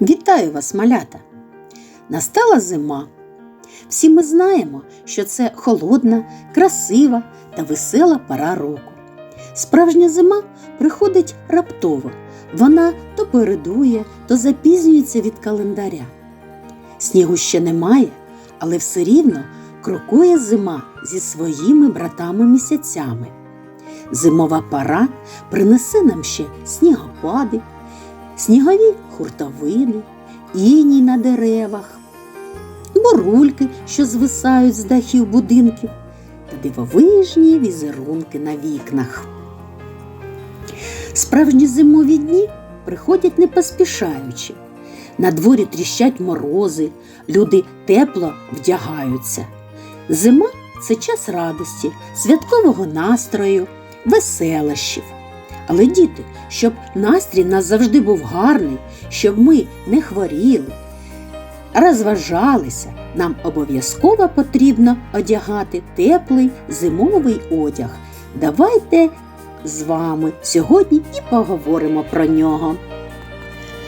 Вітаю вас, малята! Настала зима. Всі ми знаємо, що це холодна, красива та весела пора року. Справжня зима приходить раптово. Вона то передує, то запізнюється від календаря. Снігу ще немає, але все рівно крокує зима зі своїми братами місяцями. Зимова пора принесе нам ще снігопади, снігові хуртовини, іній на деревах, бурульки, що звисають з дахів будинків, та дивовижні візерунки на вікнах. Справжні зимові дні приходять не поспішаючи. На дворі тріщать морози, люди тепло вдягаються. Зима це час радості, святкового настрою, веселощів. Але діти, щоб настрій нас завжди був гарний, щоб ми не хворіли, розважалися, нам обов'язково потрібно одягати теплий зимовий одяг. Давайте з вами сьогодні і поговоримо про нього.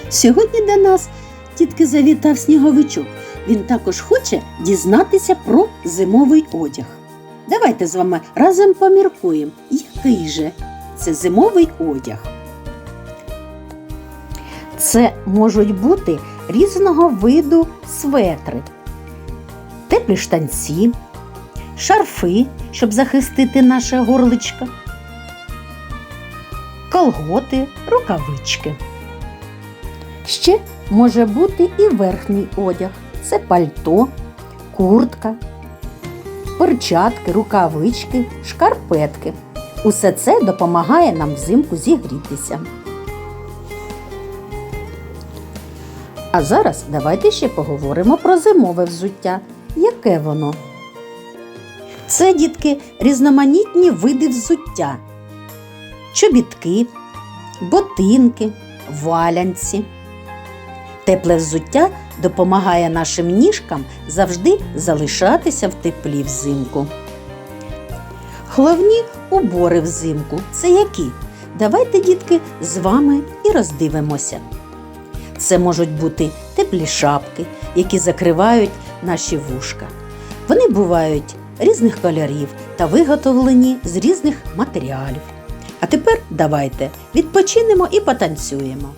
Сьогодні до нас тітки завітав сніговичок. Він також хоче дізнатися про зимовий одяг. Давайте з вами разом поміркуємо, який же це зимовий одяг. Це можуть бути різного виду светри, теплі штанці, шарфи, щоб захистити наше горличко, колготи, рукавички. Ще може бути і верхній одяг це пальто, куртка, перчатки, рукавички, шкарпетки. Усе це допомагає нам взимку зігрітися. А зараз давайте ще поговоримо про зимове взуття. Яке воно? Це, дітки, різноманітні види взуття. Чобітки, ботинки, валянці. Тепле взуття допомагає нашим ніжкам завжди залишатися в теплі взимку. Головні убори взимку це які? Давайте, дітки, з вами і роздивимося. Це можуть бути теплі шапки, які закривають наші вушка. Вони бувають різних кольорів та виготовлені з різних матеріалів. А тепер давайте відпочинемо і потанцюємо.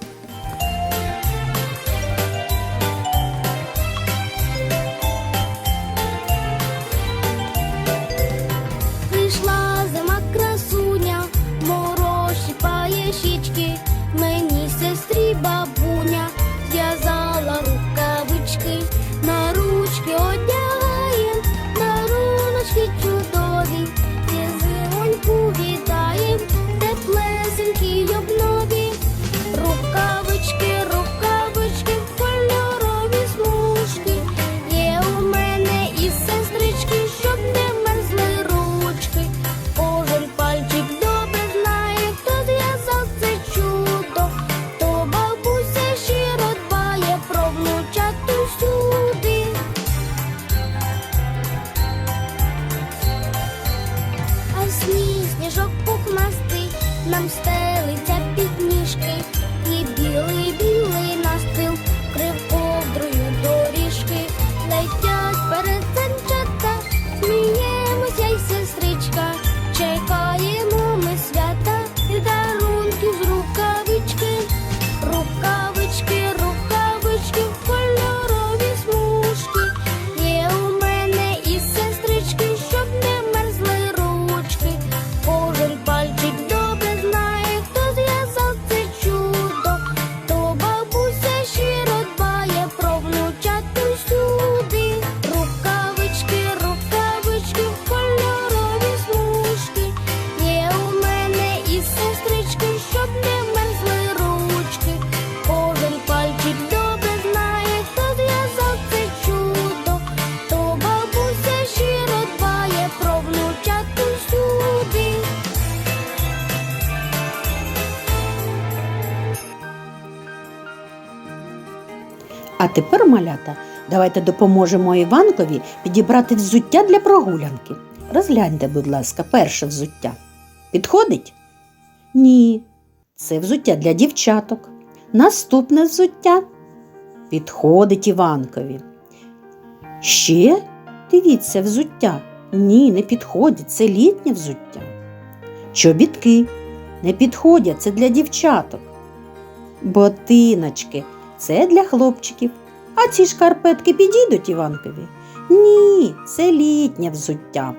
А тепер, малята, давайте допоможемо Іванкові підібрати взуття для прогулянки. Розгляньте, будь ласка, перше взуття. Підходить? Ні. Це взуття для дівчаток. Наступне взуття Підходить Іванкові. Ще дивіться взуття. Ні, не підходить, це літнє взуття. Чобітки не підходять, це для дівчаток. Ботиночки це для хлопчиків. А ці шкарпетки підійдуть Іванкові? Ні, це літнє взуття.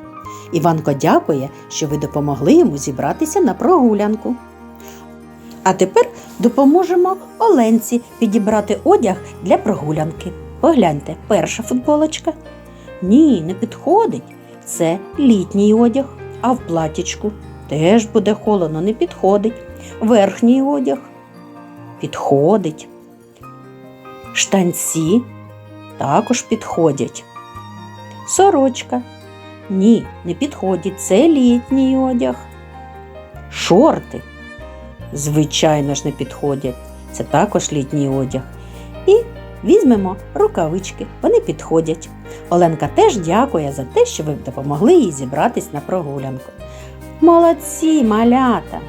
Іванко дякує, що ви допомогли йому зібратися на прогулянку. А тепер допоможемо Оленці підібрати одяг для прогулянки. Погляньте, перша футболочка. Ні, не підходить. Це літній одяг, а в платічку теж буде холодно, не підходить. Верхній одяг підходить. Штанці також підходять. Сорочка. Ні, не підходить. Це літній одяг. Шорти. Звичайно ж, не підходять. Це також літній одяг. І візьмемо рукавички, вони підходять. Оленка теж дякує за те, що ви допомогли їй зібратись на прогулянку. Молодці, малята!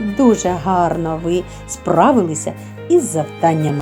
Дуже гарно ви справилися із завданнями.